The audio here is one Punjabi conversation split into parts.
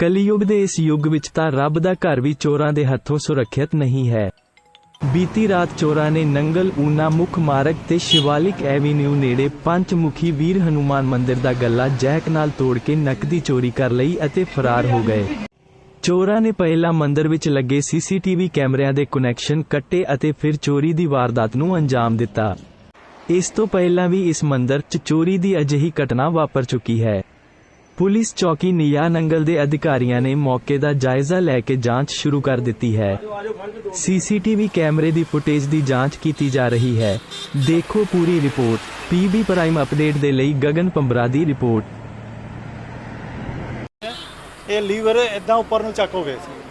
ਕਲਯੁਗ ਦੇ ਇਸ ਯੁੱਗ ਵਿੱਚ ਤਾਂ ਰੱਬ ਦਾ ਘਰ ਵੀ ਚੋਰਾਂ ਦੇ ਹੱਥੋਂ ਸੁਰੱਖਿਅਤ ਨਹੀਂ ਹੈ। ਬੀਤੀ ਰਾਤ ਚੋਰਾਂ ਨੇ ਨੰਗਲ ਊਨਾ ਮੁੱਖ ਮਾਰਗ ਤੇ ਸ਼ਿਵਾਲਿਕ ਐਵੀਨਿਊ ਨੇੜੇ ਪੰਚਮੁਖੀ ਵੀਰ ਹਨੂਮਾਨ ਮੰਦਿਰ ਦਾ ਗੱਲਾ ਜੈਕ ਨਾਲ ਤੋੜ ਕੇ ਨਕਦੀ ਚੋਰੀ ਕਰ ਲਈ ਅਤੇ ਫਰਾਰ ਹੋ ਗਏ। ਚੋਰਾਂ ਨੇ ਪਹਿਲਾਂ ਮੰਦਿਰ ਵਿੱਚ ਲੱਗੇ ਸੀਸੀਟੀਵੀ ਕੈਮਰਿਆਂ ਦੇ ਕਨੈਕਸ਼ਨ ਕੱਟੇ ਅਤੇ ਫਿਰ ਚੋਰੀ ਦੀ ਵਾਰਦਾਤ ਨੂੰ ਅੰਜਾਮ ਦਿੱਤਾ। ਇਸ ਤੋਂ ਪਹਿਲਾਂ ਵੀ ਇਸ ਮੰਦਿਰ 'ਚ ਚੋਰੀ ਦੀ ਅਜਿਹੀ ਘਟਨਾ ਵਾਪਰ ਚੁੱਕੀ ਹੈ। ਪੁਲਿਸ ਚੌਕੀ ਨਿਆ ਦੇ ਅਧਿਕਾਰੀਆਂ ਨੇ ਮੌਕੇ ਦਾ ਜਾਇਜ਼ਾ ਲੈ ਕੇ ਜਾਂਚ ਸ਼ੁਰੂ ਕਰ ਦਿੱਤੀ ਹੈ। ਸੀਸੀਟੀਵੀ ਕੈਮਰੇ ਦੀ ਫੁਟੇਜ ਦੀ ਜਾਂਚ ਕੀਤੀ ਜਾ ਰਹੀ ਹੈ। ਦੇਖੋ ਪੂਰੀ ਰਿਪੋਰਟ। ਪੀਬੀ ਪ੍ਰਾਈਮ ਅਪਡੇਟ ਦੇ ਲਈ ਗਗਨ ਪੰਬਰਾ ਦੀ ਰਿਪੋਰਟ। ਇਹ ਲੀਵਰ ਇਦਾਂ ਉੱਪਰ ਨੂੰ ਚੱਕ ਹੋ ਗਏ ਸੀ।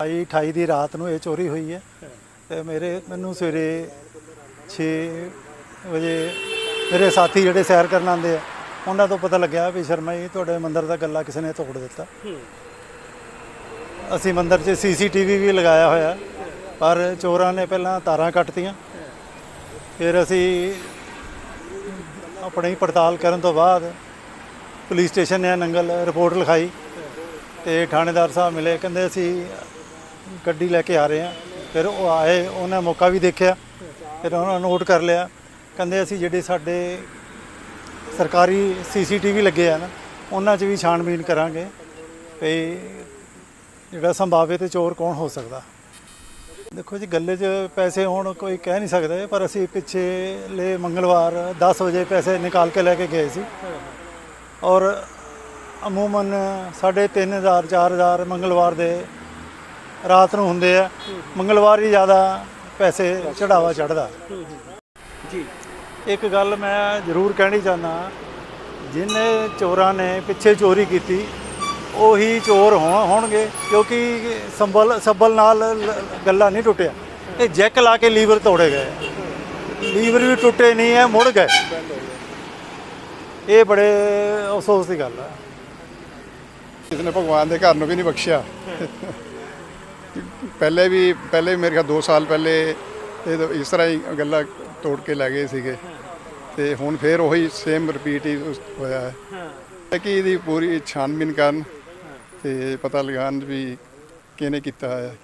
ਆਈ 28 ਦੀ ਰਾਤ ਨੂੰ ਇਹ ਚੋਰੀ ਹੋਈ ਹੈ। ਤੇ ਮੇਰੇ, ਮੈਨੂੰ ਸਵੇਰੇ 6 ਵਜੇ ਮੇਰੇ ਸਾਥੀ ਜਿਹੜੇ ਸੈਰ ਕਰਨ ਆਉਂਦੇ ਆ, ਉਹਨਾਂ ਤੋਂ ਪਤਾ ਲੱਗਿਆ ਵੀ ਸ਼ਰਮਾ ਜੀ, ਤੁਹਾਡੇ ਮੰਦਰ ਦਾ ਗੱਲਾ ਕਿਸੇ ਨੇ ਤੋੜ ਦਿੱਤਾ। ਅਸੀਂ ਮੰਦਰ 'ਚ ਸੀਸੀਟੀਵੀ ਵੀ ਲਗਾਇਆ ਹੋਇਆ, ਪਰ ਚੋਰਾਂ ਨੇ ਪਹਿਲਾਂ ਤਾਰਾਂ ਕੱਟਤੀਆਂ। ਫਿਰ ਅਸੀਂ ਆਪਣੀ ਪੜਤਾਲ ਕਰਨ ਤੋਂ ਬਾਅਦ ਪੁਲਿਸ ਸਟੇਸ਼ਨ ਨੇ ਨੰਗਲ ਰਿਪੋਰਟ ਲਿਖਾਈ ਤੇ ਥਾਣੇਦਾਰ ਸਾਹਿਬ ਮਿਲੇ, ਕਹਿੰਦੇ ਅਸੀਂ ਗੱਡੀ ਲੈ ਕੇ ਆ ਰਹੇ ਹਾਂ ਫਿਰ ਉਹ ਆਏ, ਉਹਨਾਂ ਮੌਕਾ ਵੀ ਦੇਖਿਆ। ਫਿਰ ਉਹਨਾਂ ਨੋਟ ਕਰ ਲਿਆ। ਕਹਿੰਦੇ ਅਸੀਂ ਜਿਹੜੇ ਸਾਡੇ ਸਰਕਾਰੀ ਸੀਸੀਟੀਵੀ ਲੱਗੇ ਆ ਨਾ, ਉਹਨਾਂ 'ਚ ਵੀ ਛਾਣਬੀਨ ਕਰਾਂਗੇ ਵੀ ਜਿਹੜਾ ਸੰਭਾਵਿਤ ਚੋਰ ਕੌਣ ਹੋ ਸਕਦਾ। ਦੇਖੋ ਜੀ, ਗੱਲੇ 'ਚ ਪੈਸੇ ਹੋਣ ਕੋਈ ਕਹਿ ਨਹੀਂ ਸਕਦਾ, ਪਰ ਅਸੀਂ ਪਿੱਛੇ ਲੈ ਮੰਗਲਵਾਰ 10 ਵਜੇ ਪੈਸੇ ਨਿਕਾਲ ਕੇ ਲੈ ਕੇ ਗਏ ਸੀ। ਔਰ ਅਮੂਮਨ 3500 4000 ਮੰਗਲਵਾਰ ਦੇ ਰਾਤ ਨੂੰ ਹੁੰਦੇ ਆ ਮੰਗਲਵਾਰ ਹੀ ਜ਼ਿਆਦਾ ਪੈਸੇ ਚੜਾਵਾ ਚੜਦਾ। ਜੀ। ਇੱਕ ਗੱਲ ਮੈਂ ਜ਼ਰੂਰ ਕਹਿਣੀ ਚਾਹੁੰਦਾ ਜਿਨੇ ਚੋਰਾਂ ਨੇ ਪਿੱਛੇ ਚੋਰੀ ਕੀਤੀ ਉਹੀ ਚੋਰ ਹੋਣ- ਹੋਣਗੇ ਕਿਉਂਕਿ ਸੰਬਲ ਸੱਬਲ ਨਾਲ ਗੱਲਾ ਨਹੀਂ ਟੁੱਟਿਆ। ਇਹ ਜੈਕ ਲਾ ਕੇ ਲੀਵਰ ਤੋੜੇ ਗਏ। ਲੀਵਰ ਵੀ ਟੁੱਟੇ ਨਹੀਂ ਹੈ ਮੁੜ ਗਏ। ਇਹ ਬੜੇ ਅਫਸੋਸ ਦੀ ਗੱਲ ਹੈ ਕਿਸੇ ਨੇ ਭਗਵਾਨ ਦੇ ਘਰ ਨੂੰ ਵੀ ਨਹੀਂ ਬਖਸ਼ਿਆ। ਪਹਿਲੇ ਵੀ ਪਹਿਲੇ ਵੀ ਮੇਰੇ ਖਿਆਲ 2 ਸਾਲ ਪਹਿਲੇ ਇਸ ਤਰ੍ਹਾਂ ਹੀ ਗੱਲਾਂ ਤੋੜ ਕੇ ਲੈ ਗਏ ਸੀਗੇ। ਤੇ ਹੁਣ ਫੇਰ ਉਹੀ ਸੇਮ ਰਿਪੀਟ ਹੀ ਹੋਇਆ ਹੈ। ਹੈ। ਕਿ ਇਹਦੀ ਪੂਰੀ ਛਾਨਬੀਨ ਕਰਨ ਤੇ ਪਤਾ ਲਗਾਉਣ ਵੀ ਕਿਹਨੇ ਕੀਤਾ ਹੈ।